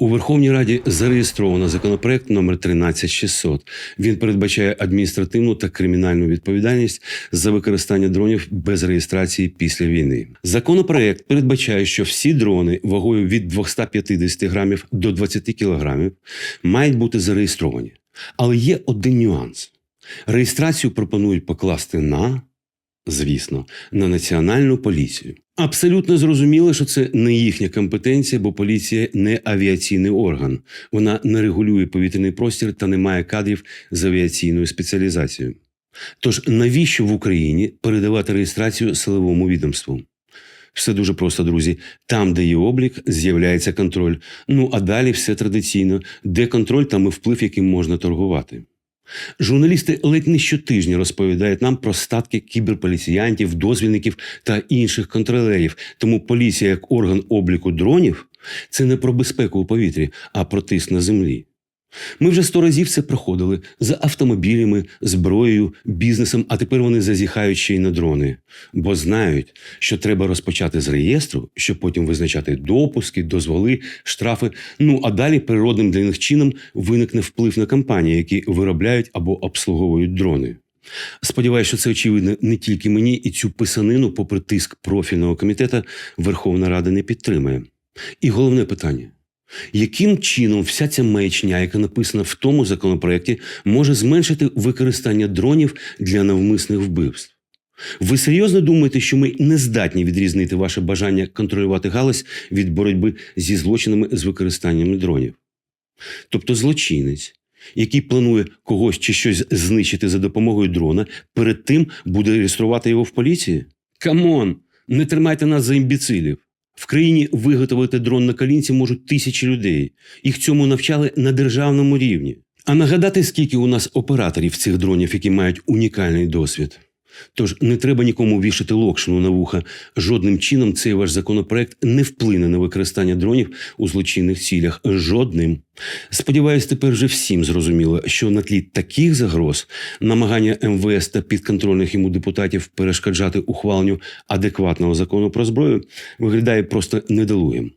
У Верховній Раді зареєстровано законопроект номер 13600. Він передбачає адміністративну та кримінальну відповідальність за використання дронів без реєстрації після війни. Законопроект передбачає, що всі дрони вагою від 250 грамів до 20 кілограмів мають бути зареєстровані. Але є один нюанс: реєстрацію пропонують покласти на звісно, на національну поліцію. Абсолютно зрозуміло, що це не їхня компетенція, бо поліція не авіаційний орган. Вона не регулює повітряний простір та не має кадрів з авіаційною спеціалізацією. Тож навіщо в Україні передавати реєстрацію силовому відомству? Все дуже просто, друзі. Там, де є облік, з'являється контроль. Ну а далі все традиційно. Де контроль, там і вплив, яким можна торгувати. Журналісти ледь не щотижня розповідають нам про статки кіберполіціянтів, дозвільників та інших контролерів. Тому поліція як орган обліку дронів це не про безпеку у повітрі, а про тиск на землі. Ми вже сто разів це проходили за автомобілями, зброєю, бізнесом, а тепер вони зазіхають ще й на дрони, бо знають, що треба розпочати з реєстру, щоб потім визначати допуски, дозволи, штрафи. Ну а далі природним для них чином виникне вплив на компанії, які виробляють або обслуговують дрони. Сподіваюся, що це очевидно не тільки мені, і цю писанину, попри тиск профільного комітету, Верховна Рада не підтримує. І головне питання. Яким чином вся ця маячня, яка написана в тому законопроекті, може зменшити використання дронів для навмисних вбивств? Ви серйозно думаєте, що ми не здатні відрізнити ваше бажання контролювати галузь від боротьби зі злочинами з використанням дронів? Тобто злочинець, який планує когось чи щось знищити за допомогою дрона, перед тим буде реєструвати його в поліції? Камон, не тримайте нас за імбіцилів. В країні виготовити дрон на колінці можуть тисячі людей. Їх цьому навчали на державному рівні. А нагадати, скільки у нас операторів цих дронів, які мають унікальний досвід. Тож не треба нікому вішати локшину на вуха. Жодним чином цей ваш законопроект не вплине на використання дронів у злочинних цілях. Жодним. Сподіваюсь, тепер вже всім зрозуміло, що на тлі таких загроз намагання МВС та підконтрольних йому депутатів перешкоджати ухваленню адекватного закону про зброю виглядає просто недолугим.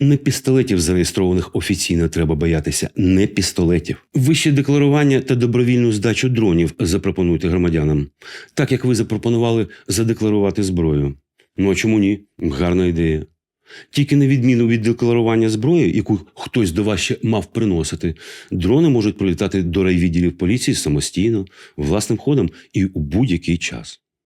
Не пістолетів, зареєстрованих офіційно, треба боятися, не пістолетів. Вище декларування та добровільну здачу дронів запропонуйте громадянам, так як ви запропонували задекларувати зброю. Ну а чому ні? Гарна ідея. Тільки на відміну від декларування зброї, яку хтось до вас ще мав приносити, дрони можуть прилітати до райвідділів поліції самостійно, власним ходом і у будь-який час.